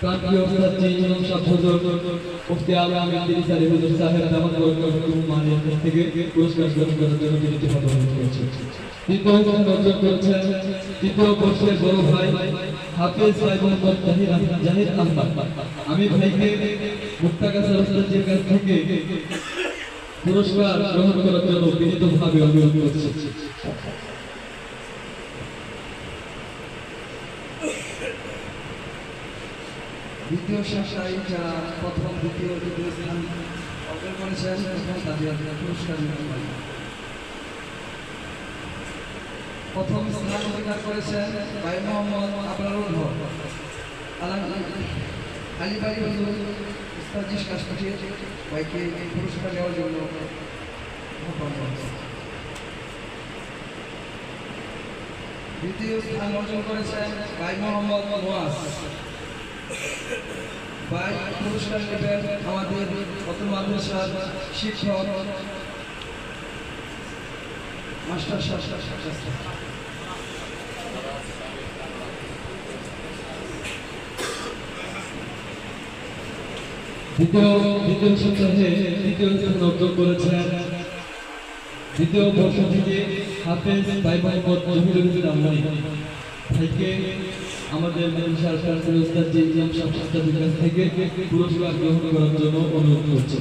প্রান্তীয় ওস্তাদ ইমাম সাহেব হুজুর মুফতি আলম ইদ্রিস আলী হুজুর সাহেব আমি ভাইকে মুক্তাগাছা ওস্তাদের কাছ থেকে পুরস্কার গ্রহণ করার জন্য বিনীতভাবে অনুরোধ করছি। দ্বিতীয় শাখায় যারা প্রথম, দ্বিতীয়, তৃতীয় স্থান অর্জন করেছেন এবং তাদের পুরস্কার প্রথম স্থান অধিকার করেছেন ভাই মোহাম্মদ হক। আলাম আলিবাড়ি থেকে ভাইকে পুরস্কার নেওয়ার জন্য। দ্বিতীয় স্থান অর্জন করেছেন ভাই মোহাম্মদ মোয়াজ ভাই, পুরস্কার নেবেন আমাদের কত মাদ্রাসার শিক্ষক মাস্টার দ্বিতীয় দ্বিতীয় সপ্তাহে দ্বিতীয় স্থান অর্জন করেছেন। দ্বিতীয় বর্ষ থেকে হাফেজ মোহাম্মদ জহিরুল ইসলাম মনি ভাইকে আমাদের মেনসার সরকারি ওস্তাদ জি ইমাম সাহেব সাহেবের কাছ থেকে পুরস্কার গ্রহণ করার জন্য অনুরোধ করছি।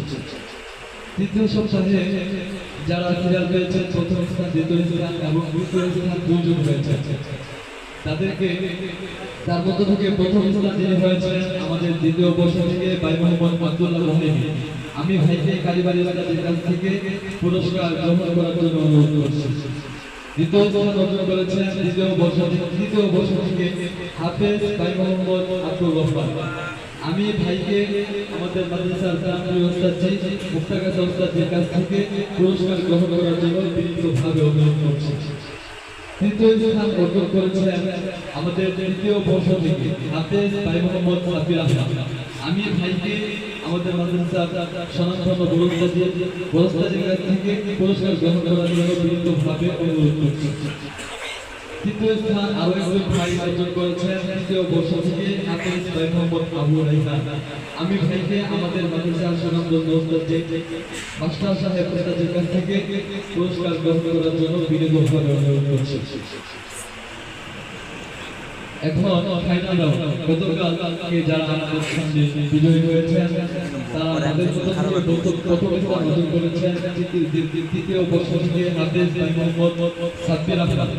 তৃতীয় সপ্তাহে যারা সিরিয়াল পেয়েছেন প্রথম স্থান দ্বিতীয় স্থান এবং তৃতীয় স্থান দুইজন হয়েছে। তাদেরকে তার মধ্য থেকে প্রথম স্থান যিনি হয়েছেন, আমাদের দ্বিতীয় বর্ষ থেকে ভাই মোহাম্মদ আব্দুল্লাহ রহিম। আমি ভাইকে কালীবাড়ি বাজারের কাছ থেকে পুরস্কার গ্রহণ করার জন্য অনুরোধ করছি। দ্বিতীয় স্থান অর্জন করেছেন দ্বিতীয় বর্ষ তৃতীয় বর্ষ থেকে হাফেজ ভাই আমি ভাইকে, আমাদের মাদ্রাসার কাছ থেকে পুরস্কার গ্রহণ করার জন্য বিনীতভাবে অনুরোধ করছি। তৃতীয় স্থান অর্জন করেছেন আমাদের তৃতীয় বর্ষ থেকে হাফেজ আমি ভাইকে আমাদের মাদ্রাসার সনাতন বরস্তাজি বরস্তাজির কাছ থেকে পুরস্কার গ্রহণ করার জন্য বিনীতভাবে অনুরোধ করছি। তৃতীয় স্থান আরও একজন ভাই অর্জন করেছেন, তৃতীয় বর্ষ থেকে আবু রাইহান আমি ভাইকে আমাদের মাদ্রাসার সুনামধন্য ওস্তাদ যে মাস্টার সাহেব থেকে পুরস্কার গ্রহণ করার জন্য বিনীতভাবে অনুরোধ করছি। এখন ফাইনাল রাউন্ড গতকালকে যারা আমাদের সামনে বিজয়ী হয়েছেন তারা তাদের মতো থেকে প্রথম প্রথম স্থান অর্জন করেছেন তৃতীয়- তৃতীয়- তৃতীয় বর্ষ থেকে হাফেজ ভাই মোহাম্মদ সাব্বির আহমদ।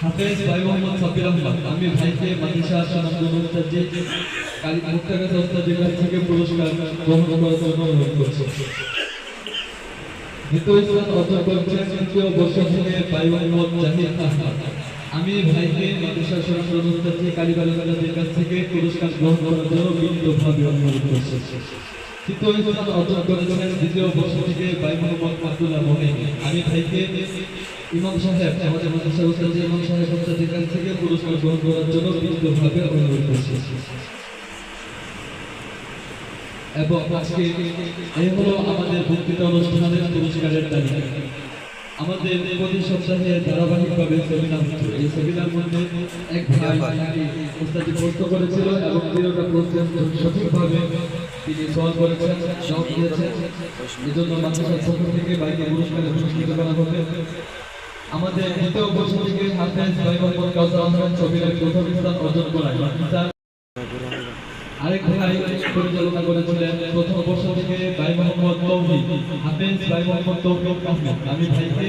হাফেজ ভাই মোহাম্মদ সাব্বির আহমদ আমি ভাইকে কালী কাছ থেকে পুরস্কার গ্রহণ করার জন্য অনুরোধ করছি। দ্বিতীয় স্থান অর্জন করেছেন তৃতীয় বর্ষ থেকে ভাই মোহাম্মদ জাহিদ আহমদ। আমি ভাইকে মাদ্রাসা উস্তাদ যে কালীবাড়ি বাজারের কাছ থেকে পুরস্কার গ্রহণ করার জন্য করছি। তৃতীয় দ্বিতীয় থেকে ভাই আমি ভাইকে আমাদের কাছ থেকে পুরস্কার গ্রহণ করার জন্য বিনীতভাবে অনুরোধ করছি। এবং আজকে এই হলো আমাদের বক্তৃতা অনুষ্ঠানের পুরস্কারের তালিকা। আমাদের প্রতি সপ্তাহে ধারাবাহিকভাবে সেমিনার হচ্ছে। এই সেমিনার মধ্যে এক ভাই উস্তাদি প্রশ্ন করেছিল এবং তিনটা প্রশ্নের সঠিকভাবে তিনি করেছেন দিয়েছেন। এই জন্য মাদ্রাসার পক্ষ থেকে ভাইকে পুরস্কারে পুরস্কৃত করা হবে। আমাদের দ্বিতীয় বর্ষ থেকে হাফেজ মোহাম্মদ কাউসার ছবির প্রথম স্থান অর্জন করায়। আরেক ভাই পরিচালনা করেছিলেন প্রথম বর্ষ থেকে ভাই মোহাম্মদ তৌহিদ হাফেজ ভাই মোহাম্মদ তৌহিদ আহমেদ আমি ভাইকে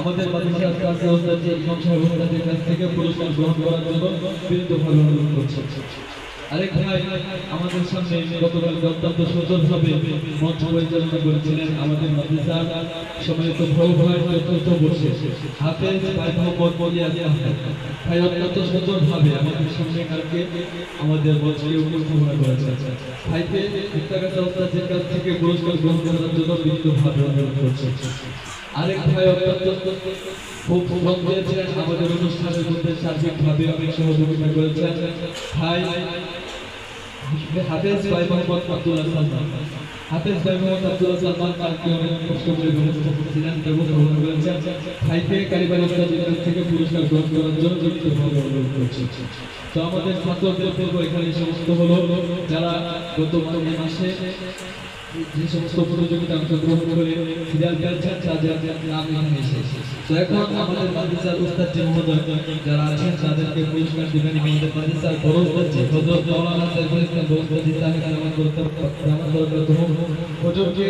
আমাদের মাদ্রাসার কাছে ওস্তাদ যে ইমাম সাহেব কাছ থেকে পুরস্কার গ্রহণ করার জন্য বিনীতভাবে অনুরোধ করছি। আরেক ভাই আমাদের সামনে গতকাল অত্যন্ত সুন্দরভাবে মঞ্চ পরিচালনা করেছিলেন আমাদের মাদ্রাসার সম্মানিত ভৌ ভাই চতুর্থ বর্ষে হাফেজ ভাই মোহাম্মদ আহমেদ ভাই অত্যন্ত সুন্দরভাবে আমাদের সামনে কালকে আমাদের মঞ্চকে উপস্থাপনা করেছেন। ভাইকে মুক্তাগাছা ওস্তাদের কাছ থেকে পুরস্কার গ্রহণ করার জন্য বিনীতভাবে অনুরোধ করছি। আরেক ভাই অত্যন্ত খুব শ্রম দিয়েছেন, আমাদের অনুষ্ঠানের মধ্যে সার্বিকভাবে অনেক সহযোগিতা করেছেন। ভাই হাফেজ ভাই মোহাম্মদ আব্দুল্লাহ সালমান হাফেজ ভাই মোহাম্মদ আব্দুল্লাহ সালমান তাকে অনেক কষ্ট করে ব্যবস্থা করেছিলেন এবং গ্রহণ থেকে পুরস্কার গ্রহণ করার জন্য যুক্ত অনুরোধ তো আমাদের ছাত্রদের পূর্ব এখানে সমস্ত হলো যারা গত মাসে যে সমস্ত প্রতিযোগিতা অংশগ্রহণ করে সিরিয়াল পেয়েছেন তাদের নাম এখানে এসেছে। তো এখন আমাদের মাদ্রাসার উস্তাদ যে মহোদয়, যারা আছেন তাদেরকে পুরস্কার দিবেন আমাদের মাদ্রাসার উস্তাদ যে হযরত মাওলানা সাইফুল ইসলাম বরকতি সাহেব আমার করতে আমার করতে হুজুরকে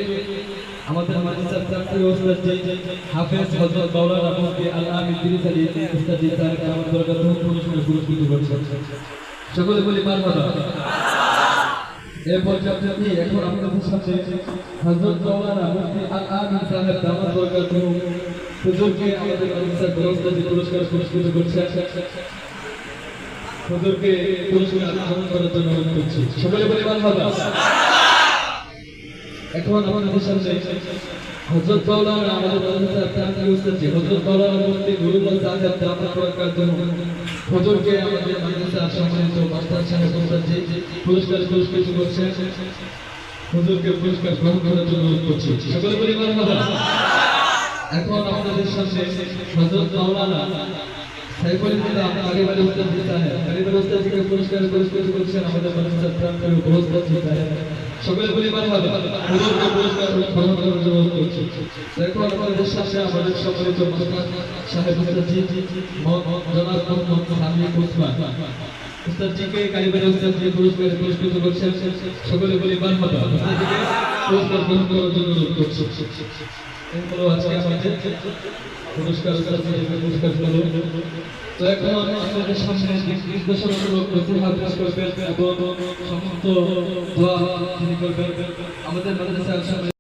আমাদের মাদ্রাসার চাকরি উস্তাদ যে, হাফেজ হযরত মাওলানা মুফতি আল্লাহ তিরিশ আলী উস্তাদ জি সাহেব আমার করতে পুরস্কার পুরস্কৃত করেছেন। সকলে বলি মারহাবা। এরপর যাত্রী এখন আপনাদের সামনে হযরত মাওলানা মুফতি আল আমিন সাহেব দামাত বরকত হুজুরকে আমাদের মাদ্রাসার ব্যবস্থাপক পুরস্কার পুরস্কৃত করছেন, হুজুরকে পুরস্কার গ্রহণ করার জন্য অনুরোধ করছি। সকলে বলে মারহাবা এখন আমাদের সামনে হযরত মাওলানা মাদ্রাসার চাকরি উস্তাদ হযরত মাওলানা মুফতি গুরুল্লাহ সাহেব দামাত বরকত হুজুরকে আমাদের মাদ্রাসার সম্মানিত মাস্টার সাহেব উস্তাদ জি পুরস্কার পুরস্কৃত করছেন হুজুরকে পুরস্কার গ্রহণ করার জন্য অনুরোধ করছি। সকলে বলি মারহাবা এখন আপনাদের সামনে হযরত মাওলানা সাইফুল ইসলাম কারিগরি উস্তাদ সাহেব কারিগরি উস্তাদ জিকে পুরস্কার পুরস্কৃত করছেন আমাদের মাদ্রাসার প্রাণপ্রিয় উপস্থিত জি সাহেব। সকলে বলি বান্ধব হুজুরকে পুরস্কার গ্রহণ করার জন্য করছি। এখন আপনাদের সামনে আমাদের সম্মানিত মাস্টার সাহেব জি জনাব মোহাম্মদ উস্তাদ জি পুরস্কার পুরস্কৃত করছেন। সকলে বলি জিকে পুরস্কার গ্রহণ করার জন্য করছি। এই হলো আজকে আমাদের পুরস্কার পুরস্কার হলো তো এখন আমাদের সামনে দিক নির্দেশনামূলক নসিহত পেশ করবেন এবং সমস্ত দোয়া করবেন। সামনে